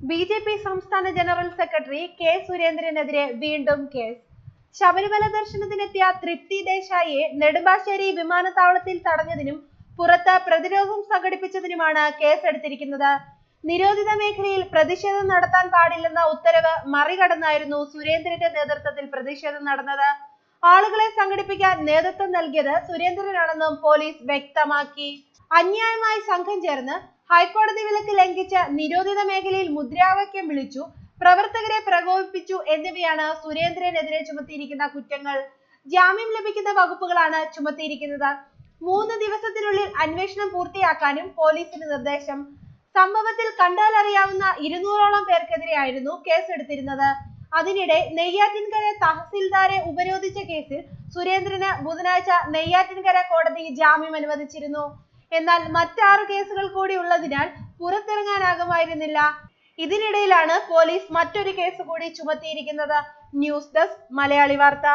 B J P സംസ്ഥാന general secretary K സുരേന്ദ്രനെതിരെ വീണ്ടും കേസ്. ശബരിമല ദർശനത്തിനെത്തിയ തൃപ്തി ദേശായിയെ നെടുമ്പാശ്ശേരി വിമാനത്താവളത്തിൽ തടഞ്ഞതിനും പുറത്ത് പ്രതിരോധം സംഘടിപ്പിച്ചതിനുമാണ് കേസെടുത്തിരിക്കുന്നത്. നിരോധിത മേഖലയിൽ പ്രതിഷേധം നടത്താൻ പാടില്ലെന്ന ഉത്തരവ് മറികടന്നായിരുന്നു സുരേന്ദ്രന്റെ നേതൃത്വത്തിൽ പ്രതിഷേധം നടന്നത്. ആളുകളെ സംഘടിപ്പിക്കാൻ നേതൃത്വം നൽകിയത് സുരേന്ദ്രനാണെന്നും പോലീസ് വ്യക്തമാക്കി. അന്യായമായി സംഘം ചേർന്ന് ഹൈക്കോടതി വിലക്ക് ലംഘിച്ച് നിരോധിത മേഖലയിൽ മുദ്രാവാക്യം വിളിച്ചു പ്രവർത്തകരെ പ്രകോപിപ്പിച്ചു എന്നിവയാണ് സുരേന്ദ്രനെതിരെ ചുമത്തിയിരിക്കുന്ന കുറ്റങ്ങൾ. ജാമ്യം ലഭിക്കുന്ന വകുപ്പുകളാണ് ചുമത്തിയിരിക്കുന്നത്. മൂന്ന് ദിവസത്തിനുള്ളിൽ അന്വേഷണം പൂർത്തിയാക്കാനും പോലീസിന് നിർദ്ദേശം. സംഭവത്തിൽ കണ്ടാൽ അറിയാവുന്ന ഇരുന്നൂറോളം പേർക്കെതിരെയായിരുന്നു കേസെടുത്തിരുന്നത്. അതിനിടെ നെയ്യാറ്റിൻകര തഹസിൽദാരെ ഉപരോധിച്ച കേസിൽ സുരേന്ദ്രന് ബുധനാഴ്ച നെയ്യാറ്റിൻകര കോടതി ജാമ്യം അനുവദിച്ചിരുന്നു. എന്നാൽ മറ്റാറ് കേസുകൾ കൂടി ഉള്ളതിനാൽ പുറത്തിറങ്ങാനാകുമായിരുന്നില്ല. ഇതിനിടയിലാണ് പോലീസ് മറ്റൊരു കേസ് കൂടി ചുമത്തിയിരിക്കുന്നത്. ന്യൂസ് ഡെസ്ക് മലയാളി വാർത്ത.